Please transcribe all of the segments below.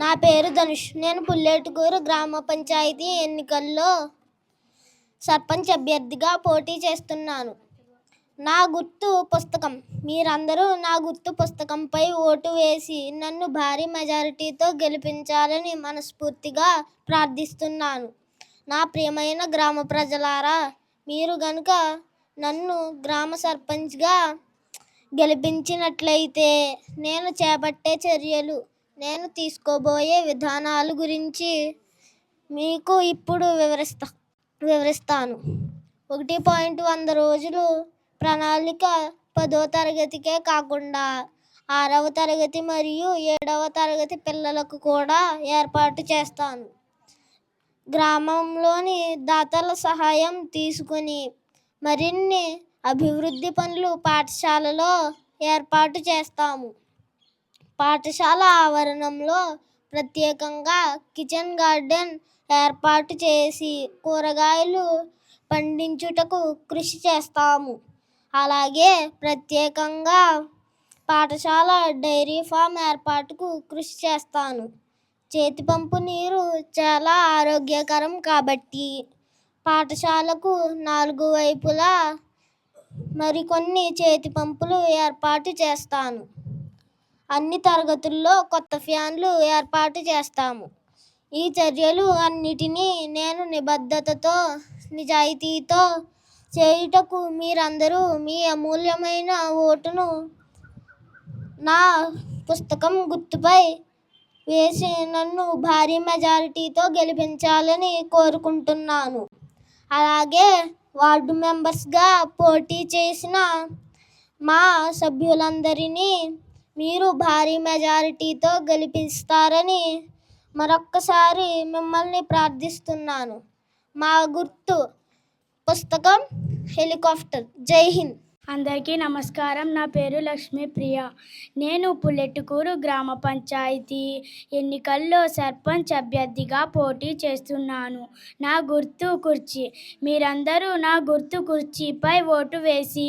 నా పేరు ధనుష్. నేను పుల్లేటుకూరు గ్రామ పంచాయతీ ఎన్నికల్లో సర్పంచ్ అభ్యర్థిగా పోటీ చేస్తున్నాను. నా గుర్తు పుస్తకం. మీరందరూ నా గుర్తు పుస్తకంపై ఓటు వేసి నన్ను భారీ మెజారిటీతో గెలిపించాలని మనస్ఫూర్తిగా ప్రార్థిస్తున్నాను. నా ప్రియమైన గ్రామ ప్రజలారా మీరు గనుక నన్ను గ్రామ సర్పంచ్గా గెలిపించినట్లయితే నేను చేపట్టే చర్యలు నేను తీసుకోబోయే విధానాల గురించి మీకు ఇప్పుడు వివరిస్తా వివరిస్తాను. ఒకటి పాయింట్ వంద రోజులు ప్రణాళిక పదో తరగతికే కాకుండా ఆరవ తరగతి మరియు ఏడవ తరగతి పిల్లలకు కూడా ఏర్పాటు చేస్తాను. గ్రామంలోని దాతల సహాయం తీసుకుని మరిన్ని అభివృద్ధి పనులు పాఠశాలలో ఏర్పాటు చేస్తాము. పాఠశాల ఆవరణంలో ప్రత్యేకంగా కిచెన్ గార్డెన్ ఏర్పాటు చేసి కూరగాయలు పండించుటకు కృషి చేస్తాము. అలాగే ప్రత్యేకంగా పాఠశాల డైరీ ఫామ్ ఏర్పాటుకు కృషి చేస్తాను. చేతి పంపు నీరు చాలా ఆరోగ్యకరం కాబట్టి పాఠశాలకు నాలుగు వైపులా మరికొన్ని చేతి పంపులు ఏర్పాటు చేస్తాను. అన్ని తరగతుల్లో కొత్త ఫ్యాన్లు ఏర్పాటు చేస్తాము. ఈ చర్యలు అన్నిటినీ నేను నిబద్ధతతో నిజాయితీతో చేయుటకు మీరందరూ మీ అమూల్యమైన ఓటును నా పుస్తకం గుర్తుపై వేసి నన్ను భారీ మెజారిటీతో గెలిపించాలని కోరుకుంటున్నాను. అలాగే వార్డు మెంబర్స్గా పోటీ చేసిన మా సభ్యులందరినీ మీరు భారీ మెజారిటీతో గెలిపిస్తారని మరొక్కసారి మిమ్మల్ని ప్రార్థిస్తున్నాను. మా గుర్తు పుస్తకం హెలికాప్టర్. జై హింద్. అందరికీ నమస్కారం. నా పేరు లక్ష్మీప్రియ. నేను పుల్లెట్టుకూరు గ్రామ పంచాయతీ ఎన్నికల్లో సర్పంచ్ అభ్యర్థిగా పోటీ చేస్తున్నాను. నా గుర్తు కుర్చీ. మీరందరూ నా గుర్తు కుర్చీపై ఓటు వేసి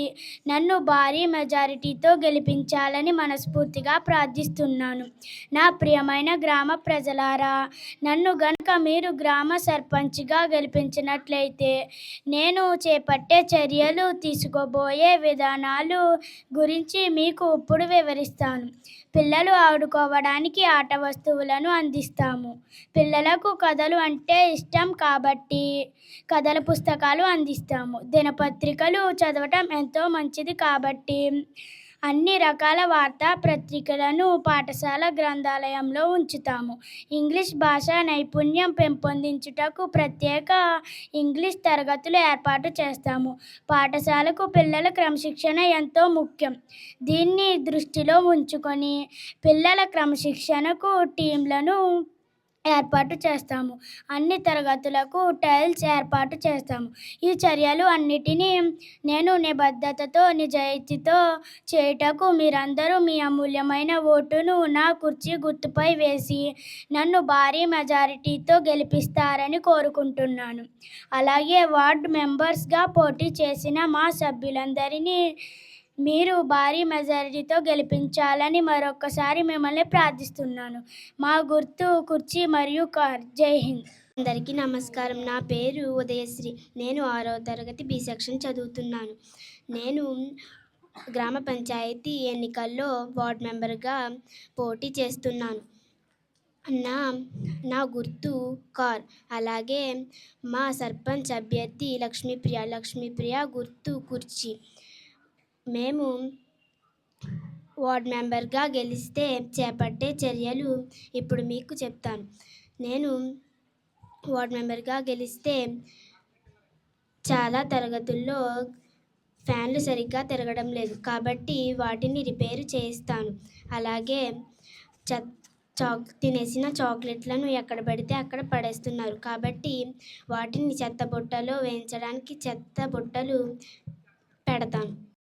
నన్ను భారీ మెజారిటీతో గెలిపించాలని మనస్ఫూర్తిగా ప్రార్థిస్తున్నాను. నా ప్రియమైన గ్రామ ప్రజలారా నన్ను గనుక మీరు గ్రామ సర్పంచ్గా గెలిపించినట్లయితే నేను చేపట్టే చర్యలు తీసుకోబోయే విధానాలు గురించి మీకు ఇప్పుడు వివరిస్తాను. పిల్లలు ఆడుకోవడానికి ఆట వస్తువులను అందిస్తాము. పిల్లలకు కథలు అంటే ఇష్టం కాబట్టి కథల పుస్తకాలు అందిస్తాము. దినపత్రికలు చదవటం ఎంతో మంచిది కాబట్టి అన్ని రకాల వార్తాపత్రికలను పాఠశాల గ్రంథాలయంలో ఉంచుతాము. ఇంగ్లీష్ భాష నైపుణ్యం పెంపొందించుటకు ప్రత్యేక ఇంగ్లీష్ తరగతులు ఏర్పాటు చేస్తాము. పాఠశాలకు పిల్లల క్రమశిక్షణ ఎంతో ముఖ్యం. దీన్ని దృష్టిలో ఉంచుకొని పిల్లల క్రమశిక్షణకు టీంలను ఏర్పాటు చేస్తాము. అన్ని తరగతులకు టైల్స్ ఏర్పాటు చేస్తాము. ఈ చర్యలు అన్నిటినీ నేను నిబద్ధతతో నిజాయితీతో చేయుటకు మీరందరూ మీ అమూల్యమైన ఓటును నా కుర్చీ గుర్తుపై వేసి నన్ను భారీ మెజారిటీతో గెలిపిస్తారని కోరుకుంటున్నాను. అలాగే వార్డ్ మెంబర్స్గా పోటీ చేసిన మా సభ్యులందరినీ మీరు భారీ మెజారిటీతో గెలిపించాలని మరొకసారి మిమ్మల్ని ప్రార్థిస్తున్నాను. మా గుర్తు కుర్చీ మరియు కార్. జై హింద్. అందరికీ నమస్కారం. నా పేరు ఉదయశ్రీ. నేను ఆరవ తరగతి బి సెక్షన్ చదువుతున్నాను. నేను గ్రామ పంచాయతీ ఎన్నికల్లో వార్డ్ మెంబర్గా పోటీ చేస్తున్నాను. నా నా గుర్తు కార్. అలాగే మా సర్పంచ్ అభ్యర్థి లక్ష్మీప్రియ లక్ష్మీప్రియ గుర్తు కుర్చీ. మేము వార్డ్ మెంబర్గా గెలిస్తే చేపట్టే చర్యలు ఇప్పుడు మీకు చెప్తాను. నేను వార్డ్ మెంబర్గా గెలిస్తే చాలా తరగతుల్లో ఫ్యాన్లు సరిగ్గా తిరగడం లేదు. కాబట్టి వాటిని రిపేరు చేయిస్తాను అలాగే చెత్ చాక్ తినేసిన చాక్లెట్లను ఎక్కడ పడితే అక్కడ పడేస్తున్నారు. కాబట్టి వాటిని చెత్త బుట్టలో వేయించడానికి చెత్త బుట్టలు పెడతాను.